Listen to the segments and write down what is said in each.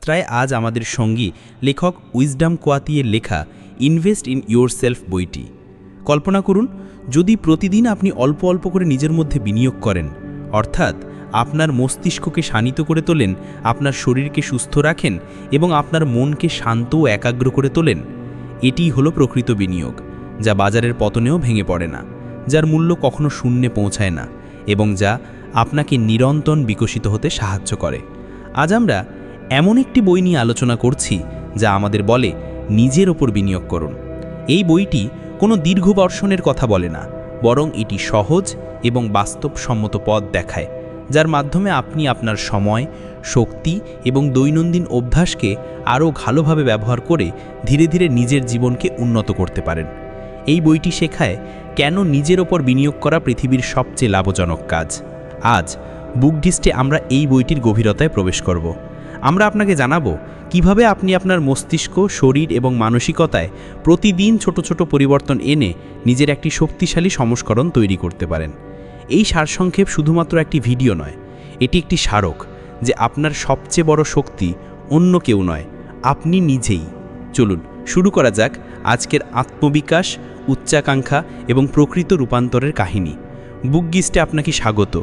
যাত্রায় আজ আমাদের সঙ্গী লেখক উইজডাম কোয়াতিয়ের লেখা ইনভেস্ট ইন ইয়োর সেলফ বইটি। কল্পনা করুন, যদি প্রতিদিন আপনি অল্প অল্প করে নিজের মধ্যে বিনিয়োগ করেন, অর্থাৎ আপনার মস্তিষ্ককে শানিত করে তোলেন, আপনার শরীরকে সুস্থ রাখেন এবং আপনার মনকে শান্ত ও একাগ্র করে তোলেন, এটিই হলো প্রকৃত বিনিয়োগ, যা বাজারের পতনেও ভেঙে পড়ে না, যার মূল্য কখনো শূন্যে পৌঁছায় না এবং যা আপনাকে নিরন্তর বিকশিত হতে সাহায্য করে। আজ আমরা এমন একটি বই নিয়ে আলোচনা করছি যা আমাদের বলে, নিজের ওপর বিনিয়োগ করুন। এই বইটি কোনো দীর্ঘ বর্ষণের কথা বলে না, বরং এটি সহজ এবং বাস্তবসম্মত পথ দেখায়, যার মাধ্যমে আপনি আপনার সময়, শক্তি এবং দৈনন্দিন অভ্যাসকে আরও ভালোভাবে ব্যবহার করে ধীরে ধীরে নিজের জীবনকে উন্নত করতে পারেন। এই বইটি শেখায় কেন নিজের ওপর বিনিয়োগ করা পৃথিবীর সবচেয়ে লাভজনক কাজ। আজ বুকডিস্টে আমরা এই বইটির গভীরতায় প্রবেশ করব। আমরা আপনাকে জানাব কীভাবে আপনি আপনার মস্তিষ্ক, শরীর এবং মানসিকতায় প্রতিদিন ছোট ছোট পরিবর্তন এনে নিজের একটি শক্তিশালী সংস্করণ তৈরি করতে পারেন। এই সারসংক্ষেপ শুধুমাত্র একটি ভিডিও নয়, এটি একটি স্মারক যে আপনার সবচেয়ে বড় শক্তি অন্য কেউ নয়, আপনি নিজেই। চলুন, শুরু করা যাক আজকের আত্মবিকাশ, উচ্চাকাঙ্ক্ষা এবং প্রকৃত রূপান্তরের কাহিনী। বুকগিস্টে আপনাকে স্বাগত।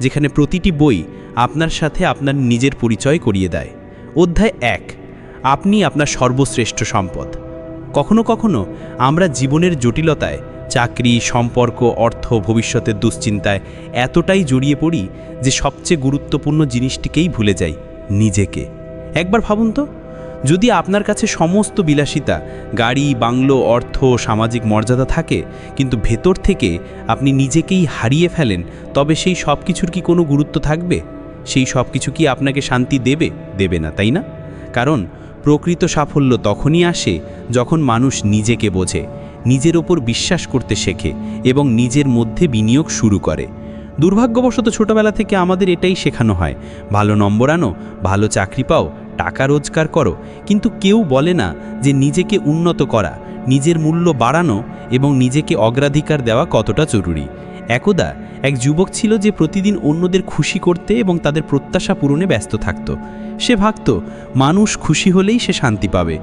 যেখানে প্রতিটি বই আপনার সাথে আপনার নিজের পরিচয় করিয়ে দেয়। অধ্যায় এক, আপনি আপনার সর্বশ্রেষ্ঠ সম্পদ। কখনো কখনো আমরা জীবনের জটিলতায়, চাকরি, সম্পর্ক, অর্থ, ভবিষ্যতের দুশ্চিন্তায় এতটাই জড়িয়ে পড়ি যে সবচেয়ে গুরুত্বপূর্ণ জিনিসটিকেই ভুলে যাই, নিজেকে। একবার ভাবুন তো যদি আপনার কাছে সমস্ত বিলাসিতা, গাড়ি, বাংলো, অর্থ, সামাজিক মর্যাদা থাকে, কিন্তু ভেতর থেকে আপনি নিজেকেই হারিয়ে ফেলেন, তবে সেই সব কিছুর কি কোনো গুরুত্ব থাকবে? সেই সব কিছু কি আপনাকে শান্তি দেবে? দেবে না, তাই না? কারণ প্রকৃত সাফল্য তখনই আসে যখন মানুষ নিজেকে বোঝে, নিজের ওপর বিশ্বাস করতে শেখে এবং নিজের মধ্যে বিনিয়োগ শুরু করে। দুর্ভাগ্যবশত ছোটবেলা থেকে আমাদের এটাই শেখানো হয়। ভালো নম্বর আনো, ভালো চাকরি পাও, টাকা রোজগার করো। কিন্তু কেউ বলে না যে নিজেকে উন্নত করা, নিজের মূল্য বাড়ানো এবং নিজেকে অগ্রাধিকার দেওয়া কতটা জরুরি। একদা এক যুবক ছিল যে প্রতিদিন অন্যদের খুশি করতে এবং তাদের প্রত্যাশা পূরণে ব্যস্ত থাকত। সে ভাবত, মানুষ খুশি হলেই সে শান্তি পাবে।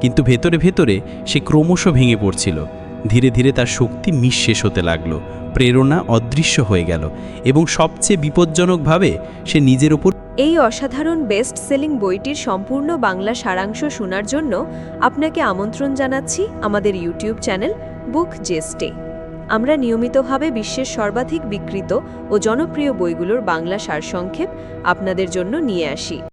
কিন্তু ভেতরে ভেতরে সে ক্রমশ ভেঙে পড়ছিল। ধীরে ধীরে তার শক্তি নিঃশেষ হতে লাগল। প্রেরণা অদৃশ্য হয়ে গেল এবং সবচেয়ে বিপজ্জনকভাবে সে নিজের ওপর এই অসাধারণ বেস্ট সেলিং বইটির সম্পূর্ণ বাংলা সারাংশ শোনার জন্য আপনাকে আমন্ত্রণ জানাচ্ছি আমাদের ইউটিউব চ্যানেল বুক জেস্টে। আমরা নিয়মিতভাবে বিশ্বের সর্বাধিক বিকৃত ও জনপ্রিয় বইগুলোর বাংলা সারসংক্ষেপ আপনাদের জন্য নিয়ে আসি।